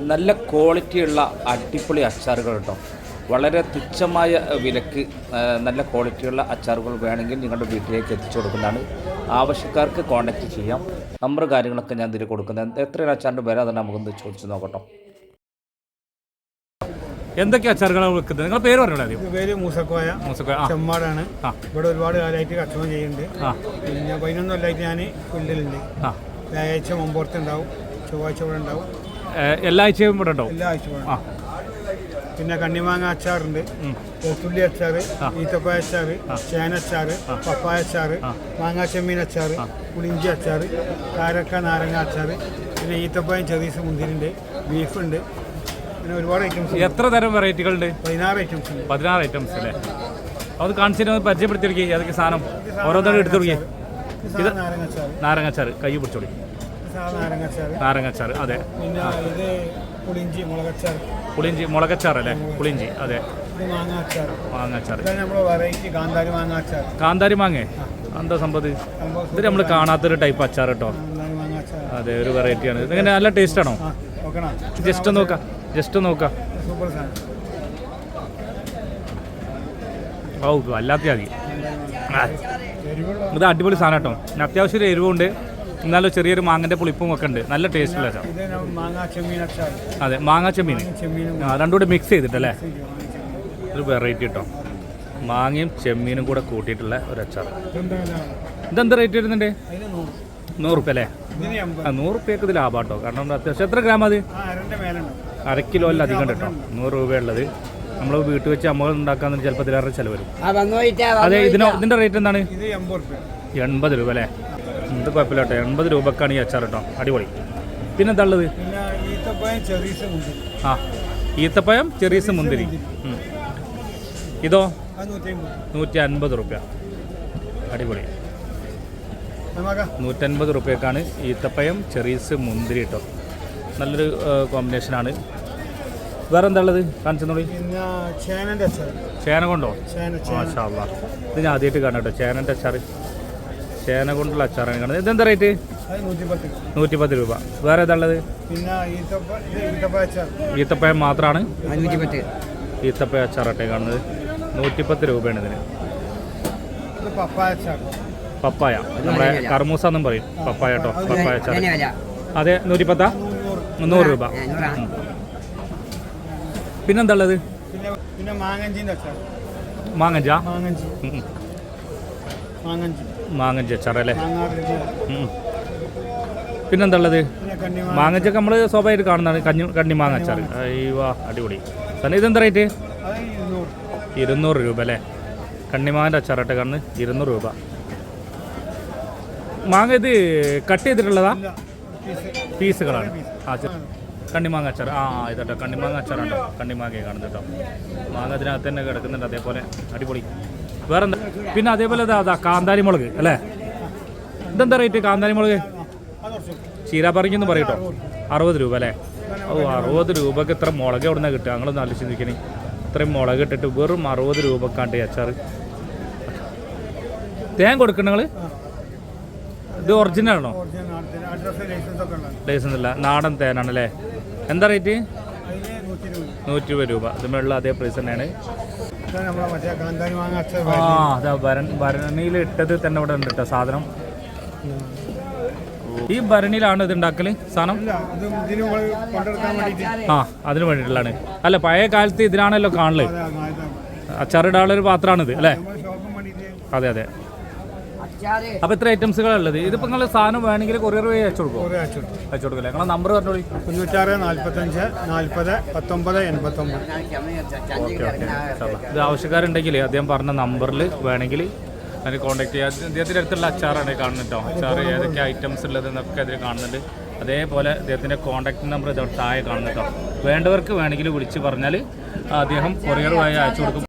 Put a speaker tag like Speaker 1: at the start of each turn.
Speaker 1: നല്ല ക്വാളിറ്റിയുള്ള അടിപൊളി അച്ചാറുകൾ കേട്ടോ. വളരെ തുച്ഛമായ വിലക്ക് നല്ല ക്വാളിറ്റിയുള്ള അച്ചാറുകൾ വേണമെങ്കിൽ നിങ്ങളുടെ വീട്ടിലേക്ക് എത്തിച്ചു കൊടുക്കുന്നതാണ്. ആവശ്യക്കാർക്ക് കോൺടാക്റ്റ് ചെയ്യാം. നമ്പർ കാര്യങ്ങളൊക്കെ ഞാൻ ഇതിൽ കൊടുക്കുന്നത് എത്രയാണ് അച്ചാറിന്റെ വില അതാണ് നമുക്കൊന്ന് ചോദിച്ചു നോക്കട്ടോ.
Speaker 2: എന്തൊക്കെ അച്ചാറുകളാണ് വെക്കുന്നത്? നിങ്ങളുടെ പേര് പറഞ്ഞോളൂ
Speaker 3: പേര് മൂസക്കോയ.
Speaker 2: മൂസക്കോയ.
Speaker 3: ചെമ്മാടാണ് ഇവിടെ ഒരുപാട് കാലമായിട്ട് കച്ചവടം ചെയ്യുന്നുണ്ട്.
Speaker 2: ആ.
Speaker 3: പിന്നെ പതിനൊന്നും കൊല്ലമായിട്ട് ഞാൻ ഫീൽഡിലുണ്ട്.
Speaker 2: ആ.
Speaker 3: വ്യാഴാഴ്ച മുമ്പോർത്തുണ്ടാവും ചൊവ്വാഴ്ച ഇവിടെ ഉണ്ടാവും.
Speaker 2: എല്ലാ ആഴ്ചയും ഇവിടെ ഉണ്ടാവും.
Speaker 3: എല്ലാ ആഴ്ചയും
Speaker 2: ആ.
Speaker 3: പിന്നെ കണ്ണിമാങ്ങ അച്ചാറുണ്ട്. പോത്തുള്ളി അച്ചാറ് ഈത്തപ്പായ അച്ചാറ് ചേന അച്ചാറ് പപ്പായ അച്ചാറ് മാങ്ങാ ചെമ്മീൻ അച്ചാറ് പുളിഞ്ചി അച്ചാറ് കാരക്ക നാരങ്ങ അച്ചാറ് പിന്നെ ഈത്തപ്പഴം ചെറീസ് മുന്തിരിണ്ട് ബീഫുണ്ട്. പിന്നെ ഒരുപാട് ഐറ്റംസ്
Speaker 2: എത്ര തരം വെറൈറ്റികളുണ്ട്?
Speaker 3: പതിനാറ് ഐറ്റംസ് ഉണ്ട്.
Speaker 2: പതിനാറ് ഐറ്റംസ് അല്ലേ? അത് കാണിച്ചിട്ട് പരിചയപ്പെടുത്തി അതൊക്കെ സാധനം. ഓരോന്നും എടുത്തു തുടങ്ങി
Speaker 3: നാരങ്ങ അച്ചാറ്.
Speaker 2: നാരങ്ങച്ചാറ് കൈ പിടിച്ചോളി.
Speaker 3: ഇത് സാധാ നാരങ്ങ അച്ചാറ്
Speaker 2: നാരങ്ങച്ചാറ് അതെ
Speaker 3: പുളിഞ്ചി മുളകച്ചാർ
Speaker 2: പുളിഞ്ചി മുളകച്ചാർ അല്ലേ? പുളിഞ്ചി അതെ.
Speaker 3: കാന്താരി മാങ്ങ
Speaker 2: എന്താ സംഭവം ഇത് നമ്മൾ കാണാത്തൊരു ടൈപ്പ് അച്ചാർ കേട്ടോ അതെ ഒരു വെറൈറ്റിയാണ് ഇതിങ്ങനെ നല്ല ടേസ്റ്റ് ആണോ? ജസ്റ്റ് നോക്കാം. ജസ്റ്റ് നോക്കാം. ഓ വല്ലാത്ത മതി ഇത് അടിപൊളി സാധനം കേട്ടോ അത്യാവശ്യം ഒരു എരിവുണ്ട്. എന്നാലും ചെറിയൊരു മാങ്ങന്റെ പുളിപ്പും ഒക്കെ ഉണ്ട്. നല്ല ടേസ്റ്റുള്ള
Speaker 3: അച്ചാറ്
Speaker 2: അതെ മാങ്ങ ചെമ്മീൻ. ആ രണ്ടും കൂടി മിക്സ് ചെയ്തിട്ടല്ലേ. ഒരു വെറൈറ്റി കേട്ടോ മാങ്ങയും ചെമ്മീനും കൂടെ കൂട്ടിയിട്ടുള്ള ഒരു അച്ചാർ.
Speaker 3: ഇതെന്താ
Speaker 2: ഇതെന്ത് റേറ്റ് വരുന്നുണ്ട്?
Speaker 3: നൂറുപ്യ നൂറ്.
Speaker 2: നൂറ് റുപ്യ അല്ലേ ആ നൂറ് റുപ്യക്ക് ഇത് ലാഭം കേട്ടോ കാരണം അത്യാവശ്യം എത്ര ഗ്രാം അത്? അര കിലോ അല്ല അധികം കേട്ടോ നൂറ് രൂപയുള്ളത്. നമ്മൾ വീട്ടിൽ വെച്ച് അമ്മ ഉണ്ടാക്കാൻ ചിലപ്പോൾ ഇതിലേറെ ചിലവ് വരും. അതെ ഇതിനോ ഇതിന്റെ റേറ്റ് എന്താണ്?
Speaker 3: എൺപത്
Speaker 2: രൂപ അല്ലേ? ഇത് കുഴപ്പമില്ല കേട്ടോ. എൺപത് രൂപക്കാണ് ഈ അച്ചാർ കേട്ടോ. അടിപൊളി.
Speaker 3: പിന്നെ എന്താ
Speaker 2: ആ ഈത്തപ്പഴം ചെറീസ് മുന്തിരി. ഇതോ?
Speaker 3: നൂറ്റി
Speaker 2: അൻപത് റുപ്യ അടിപൊളി. നൂറ്റൻപത് റുപ്യക്കാണ് ഈത്തപ്പഴം ചെറീസ് മുന്തിരി കേട്ടോ. നല്ലൊരു കോമ്പിനേഷനാണ് വേറെ എന്താ ഉള്ളത്? കാണിച്ചു
Speaker 3: പിന്നെ ചേനന്റെ അച്ചാറ്
Speaker 2: ചേന കൊണ്ടോ? മാഷാ. ഇത് ഞാൻ ആദ്യമായിട്ട് കാണാം കേട്ടോ. ചേനന്റെ അച്ചാർ. ചേന കൊണ്ടുള്ള അച്ചാറാണ് കാണുന്നത്. ഇതെന്താ റേറ്റ്
Speaker 3: നൂറ്റി പത്ത്
Speaker 2: രൂപ. വേറെ ഏതാണുള്ളത് ഉള്ളത്?
Speaker 3: പിന്നെ ഈത്തപ്പ ഇത് അച്ചാർ.
Speaker 2: ഈത്തപ്പഴം മാത്രമാണ്
Speaker 3: നൂറ്റി പത്ത്
Speaker 2: ഈത്തപ്പഴ അച്ചാറട്ടെ കാണുന്നത്. നൂറ്റിപ്പത്ത് രൂപയാണ് ഇതിന്.
Speaker 3: ഇത് പപ്പായ അച്ചാർ.
Speaker 2: പപ്പായ. നമ്മുടെ കർമൂസ എന്നും പറയും. പപ്പായ കേട്ടോ. പപ്പായ അച്ചാർ അതെ നൂറ്റിപ്പത്താ?
Speaker 3: നൂറ്
Speaker 2: മുന്നൂറ് രൂപ. പിന്നെന്താ ഉള്ളത്?
Speaker 3: പിന്നെ പിന്നെ മാങ്ങഞ്ചിന്റെ അച്ചാർ.
Speaker 2: മാങ്ങഞ്ച.
Speaker 3: മാങ്ങഞ്ചി. മാങ്ങഞ്ചി
Speaker 2: അച്ചാറല്ലേ. പിന്നെന്താ മാങ്ങച്ചൊക്കെ നമ്മൾ സ്വാഭാവികമായിട്ട് കാണുന്നതാണ്. കഞ്ഞി കണ്ണി മാങ്ങച്ചാറ് അയ്യോ അടിപൊളി. സാറിന് ഇതെന്താ റേറ്റ്?
Speaker 3: ഇരുന്നൂറ്.
Speaker 2: രൂപ അല്ലേ? കണ്ണിമാങ്ങന്റെ അച്ചാറട്ടെ കാണുന്നത്. ഇരുന്നൂറ് രൂപ. മാങ്ങ ഇത് കട്ട് ചെയ്തിട്ടുള്ളതാ? പീസുകളാണ്. ആ കണ്ണിമാങ്ങ അച്ചാർ ആ ഇതട്ടോ. കണ്ണിമാങ്ങ അച്ചാറാണ് കണ്ണിമാങ്ങയെ കാണുന്നത് കേട്ടോ. മാങ്ങ അതിനകത്ത് തന്നെ കിടക്കുന്നുണ്ട് അതേപോലെ. അടിപൊളി. വേറെ എന്താ പിന്നെ അതേപോലെ ഇതാ അതാ കാന്താരി മുളക് അല്ലേ? ഇതെന്താ റേറ്റ് കാന്താരി മുളക്? ചീരാപ്പറിക്കെന്ന് പറയട്ടോ. അറുപത് രൂപ അല്ലേ? ഓ അറുപത് രൂപക്ക് ഇത്ര മുളക് എവിടെ നിന്നാണ് കിട്ടുക? ഞങ്ങളൊന്ന് ആലോചിച്ച് നിൽക്കണേ ഇത്രയും മുളക് ഇട്ടിട്ട് വെറും അറുപത് രൂപക്കാണ്ട് അച്ചാർ തേൻ കൊടുക്കണ നിങ്ങൾ ഇത് ഒറിജിനൽ ആണോ?
Speaker 3: ലൈസൻസ്
Speaker 2: ഇല്ല നാടൻ തേനാണല്ലേ എന്താ റേറ്റ്
Speaker 3: നൂറ്റി ഇരുപത്
Speaker 2: രൂപ. ഇതിനുള്ള അതേ പ്രൈസ് തന്നെയാണ്. ആ അതാ ഭരണിയിൽ ഇട്ടത് തന്നെ ഇവിടെ ഉണ്ട് കേട്ടോ സാധനം. ഈ ഭരണിയിലാണ് ഇത് ഉണ്ടാക്കൽ സാധനം? ആ അതിന് വേണ്ടിയിട്ടുള്ളതാണ്. അല്ല പഴയ കാലത്ത് ഇതിനാണല്ലോ
Speaker 3: കാണൽ.
Speaker 2: അച്ചാറിടാനുള്ള ഒരു പാത്രമാണിത് അല്ലേ? അതെ അതെ. അപ്പോൾ ഇത്ര ഐറ്റംസുകളുള്ളത് ഇതിപ്പോ നിങ്ങൾ സാധനം വേണമെങ്കിൽ കൊറിയർ വഴി അയച്ചു
Speaker 3: കൊടുക്കും.
Speaker 2: അയച്ചു കൊടുക്കില്ല? നിങ്ങളെ നമ്പർ പറഞ്ഞോളി.
Speaker 3: തൊണ്ണൂറ്റാറ് നാല്പത്തഞ്ച് നാല്പത് പത്തൊമ്പത് എൺപത്തൊമ്പത്
Speaker 2: ഓക്കെ ഓക്കെ. ഇത് ആവശ്യക്കാരുണ്ടെങ്കിൽ അദ്ദേഹം പറഞ്ഞ നമ്പറിൽ വേണമെങ്കിൽ അതിന് കോൺടാക്ട് ചെയ്യാം. അദ്ദേഹത്തിന്റെ അടുത്തുള്ള അച്ചാറാണ് കാണുന്നുണ്ടോ കാണുന്നത് കേട്ടോ. അച്ചാർ ഏതൊക്കെ ഐറ്റംസ് ഉള്ളത് എന്നൊക്കെ അതിൽ കാണുന്നുണ്ട്. അതേപോലെ അദ്ദേഹത്തിന്റെ കോൺടാക്ട് നമ്പർ ഇതോടെ താഴെ കാണുന്നത് കേട്ടോ. വേണ്ടവർക്ക് വേണമെങ്കിൽ വിളിച്ച് പറഞ്ഞാൽ അദ്ദേഹം കൊറിയർ വഴി അയച്ചു കൊടുക്കും.